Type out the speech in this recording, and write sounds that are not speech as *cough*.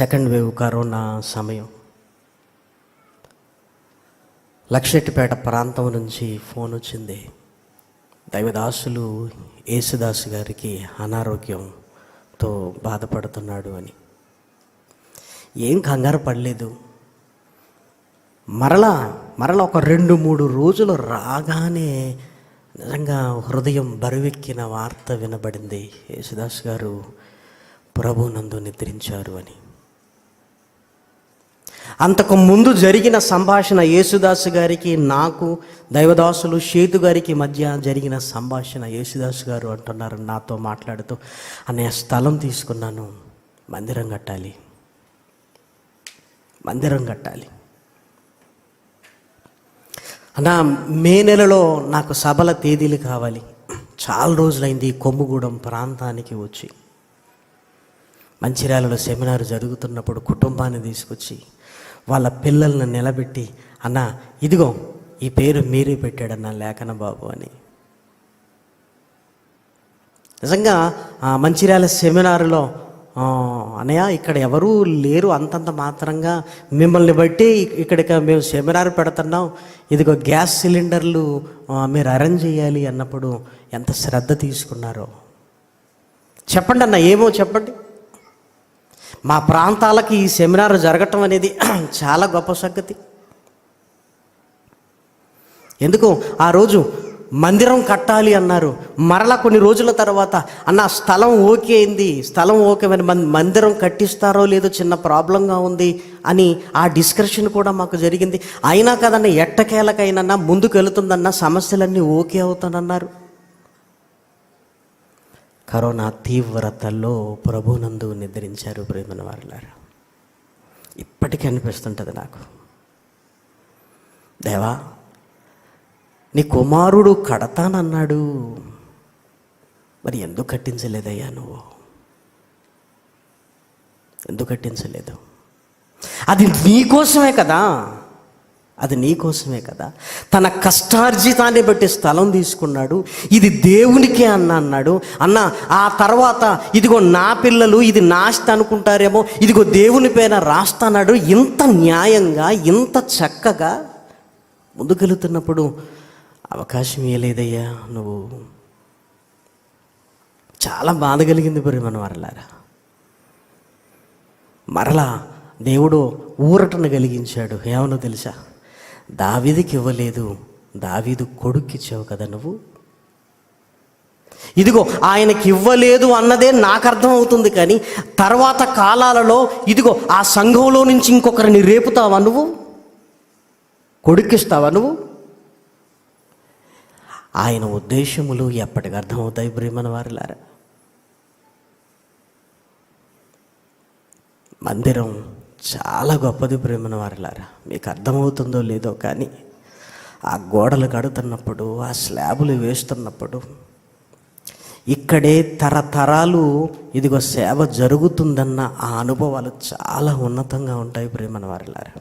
Second wave corona సమయం. లక్షెట్టిపేట ప్రాంతం నుంచి ఫోన్ వచ్చింది. దైవదాసులు యేసుదాసు గారికి అనారోగ్యంతో బాధపడుతున్నాడు అని. ఏం కంగారు పడలేదు. మరలా మరలా ఒక రెండు మూడు రోజులు రాగానే నిజంగా హృదయం బరువెక్కిన వార్త వినబడింది. యేసుదాస్ గారు ప్రభునందు నిద్రించారు అని. అంతకు ముందు జరిగిన సంభాషణ యేసుదాసు గారికి నాకు దైవదాసులు షేతు గారికి మధ్య జరిగిన సంభాషణ యేసుదాసు గారు అంటున్నారు. నాతో మాట్లాడుతూ అనే స్థలం తీసుకున్నాను. మందిరం కట్టాలి. మందిరం కట్టాలి. అన్నా మే నెలలో నాకు సభల తేదీలు కావాలి. చాలా రోజులైంది కొమ్ముగూడెం ప్రాంతానికి వచ్చి. మంచిర్యాలలో సెమినార్ జరుగుతున్నప్పుడు కుటుంబాన్ని తీసుకొచ్చి వాళ్ళ పిల్లల్ని నిలబెట్టి అన్న ఇదిగో ఈ పేరు మీరే పెట్టాడన్న లేఖన బాబు అని. నిజంగా మంచిర్యాల సెమినార్లో ఆ, అన్నయ్య ఇక్కడ ఎవరూ లేరు అంతంత మాత్రంగా మిమ్మల్ని బట్టి ఇక్కడికి మేము సెమినార్ పెడుతున్నాం. ఇదిగో గ్యాస్ సిలిండర్లు మీరు అరేంజ్ చేయాలి అన్నప్పుడు ఎంత శ్రద్ధ తీసుకున్నారో. చెప్పండి అన్న ఏమో చెప్పండి. మా ప్రాంతాలకి ఈ సెమినార్ జరగటం అనేది *clears throat* చాలా గొప్ప సంగతి. ఎందుకు? ఆ రోజు మందిరం కట్టాలి అన్నారు. మరలా కొన్ని రోజుల తర్వాత అన్న స్థలం ఓకే అయింది. స్థలం ఓకే మరి మందిరం కట్టిస్తారో లేదో చిన్న ప్రాబ్లంగా ఉంది అని ఆ డిస్కషన్ కూడా మాకు జరిగింది. అయినా కదన్న ఎట్టకేలకైనా ముందుకు వెళుతుందన్న సమస్యలన్నీ ఓకే అవుతానన్నారు. కరోనా తీవ్రతలో ప్రభునందు నిద్రించారు ప్రేమన వారులారు. ఇప్పటికీ అనిపిస్తుంటుంది నాకు. దేవా నీ కుమారుడు కడతానన్నాడు. మరి ఎందుకు కట్టించలేదయ్యా నువ్వు? ఎందుకు కట్టించలేదు? అది నీకోసమే కదా. అది నీకోసమే కదా. తన కష్టార్జితాన్ని బట్టి స్థలం తీసుకున్నాడు. ఇది దేవునికే అన్న అన్నాడు. అన్న ఆ తర్వాత ఇదిగో నా పిల్లలు ఇది నాస్త అనుకుంటారేమో ఇదిగో దేవుని పైన రాస్తానాడు. ఇంత న్యాయంగా ఇంత చక్కగా ముందుకెళుతున్నప్పుడు అవకాశం ఇవ్వలేదయ్యా నువ్వు. చాలా బాధ కలిగింది మరి మన వారలారా మరలా దేవుడు ఊరటను కలిగించాడు. ఏమనో తెలుసా? దావీదికి ఇవ్వలేదు. దావీదు కొడుక్కిచ్చావు కదా నువ్వు? ఇదిగో ఆయనకి ఇవ్వలేదు అన్నదే నాకు అర్థం అవుతుంది కానీ తర్వాత కాలాలలో ఇదిగో ఆ సంఘంలో నుంచి ఇంకొకరిని రేపుతావా నువ్వు? కొడుక్కిస్తావా నువ్వు? ఆయన ఉద్దేశములు ఎప్పటికి అర్థమవుతాయి ప్రేమన వారిలారా? మందిరం చాలా గొప్పది ప్రేమన వారిలారా. మీకు అర్థమవుతుందో లేదో కానీ ఆ గోడలు కడుతున్నప్పుడు ఆ స్లాబులు వేస్తున్నప్పుడు ఇక్కడే తరతరాలు ఇదిగో సేవ జరుగుతుందన్న ఆ అనుభవాలు చాలా ఉన్నతంగా ఉంటాయి ప్రేమన వారిలారా.